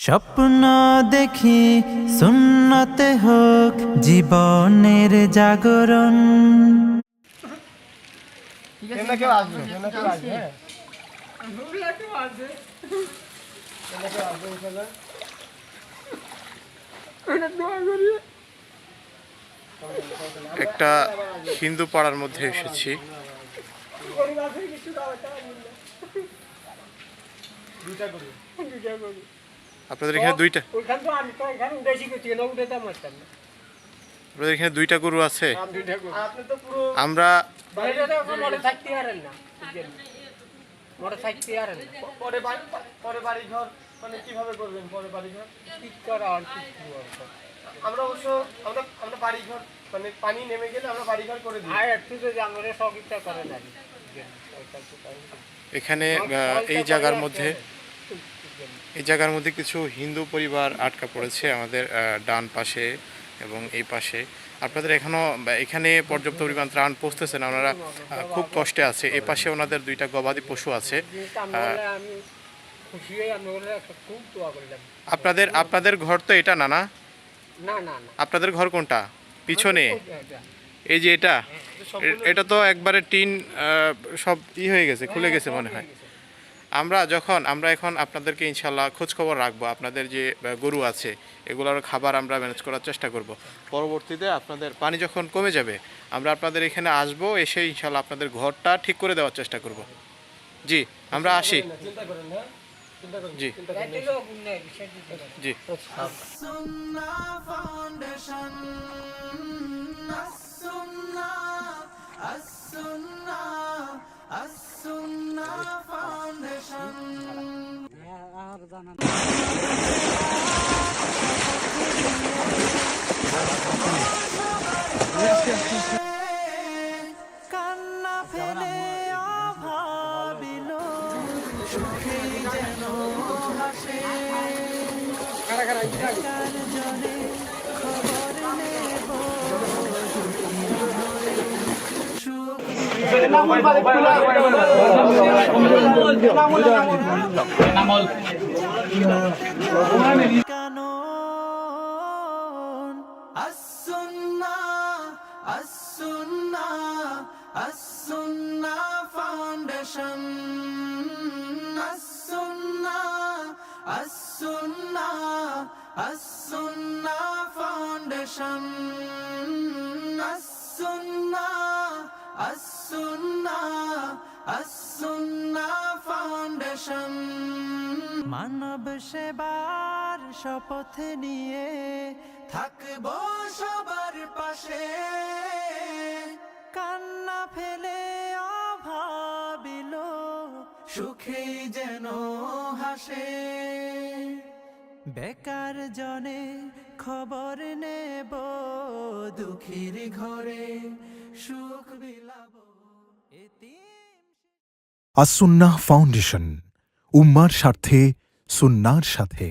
স্বপ্ন দেখি সুন্নতে হোক জীবনের জাগরণ। হ্যাঁ। একটা হিন্দু পাড়ার মধ্যে এসেছি। দুইটা করি। আপনাদের এখানে দুইটা ওইখান তো আমি তো এখানে বেশি করছি না উঠে মারতাম না আপনাদের এখানে দুইটা গরু আছে। আমি দুইটা করি আপনি তো পুরো আমরা বাইরে তো এখন থাকতে পারেন না থাকতে পারেন না। পরে বাড়ি পরে বাড়ি ঘর কীভাবে করবেন পরে বাড়ি ঘর? ঠিক করা আর ঠিক আমরা অবশ্য আমরা আমরা বাড়ি ঘর মানে পানি নেমে গেলে আমরা বাড়ি ঘর করে দিই। আর একটু যদি আমরা সহযোগিতা করেন আর এখানে এই জায়গার মধ্যে এই জায়গার মধ্যে কিছু হিন্দু পরিবার আটকা পড়েছে আমাদের ডান পাশে এবং এই পাশে। আপনাদের এখনও বা এখানে পর্যাপ্ত পরিমাণ ত্রাণ পৌঁছতেছে না ওনারা খুব কষ্টে আছে। এই পাশে ওনাদের দুইটা গবাদি পশু আছে। হয়ে আপনাদের আপনাদের ঘর তো এটা না না? না না না। আপনাদের ঘর কোনটা? পিছনে? এই যে এটা? এটা তো একবারে টিন সব ই হয়ে গেছে খুলে গেছে মনে হয়। আমরা যখন, আমরা এখন আপনাদেরকে ইনশাল্লাহ খোঁজখবর রাখব, আপনাদের যে গরু আছে, এগুলোর খাবার আমরা ম্যানেজ করার চেষ্টা করব। পরবর্তীতে আপনাদের পানি যখন কমে যাবে, আমরা আপনাদের এখানে আসব, এসে ইনশাল্লাহ আপনাদের ঘরটা ঠিক করে দেওয়ার চেষ্টা করব। জি, আমরা আসি। জি। জি। ফাউন্ডেশন কান্না ফেলে অভাবিল। সুখে যেন হাসে কার খবর নেব সুখ কানন আসুন্না আসুন্না আসুন্না ফাউন্ডেশন আসুন্না আসুন্না আসুন্না ফাউন্ডেশন আসুন্না মানব সেবার শপথ নিয়ে থাকব সবার পাশে। কান্না ফেলে অভাবিল সুখে যেন হাসে। বেকার জনে খবর নেব, দুঃখীর ঘরে সুখ বিলাব। এতিম আসুন্নাহ ফাউন্ডেশন, উম্মার স্বার্থে সুন্নার সাথে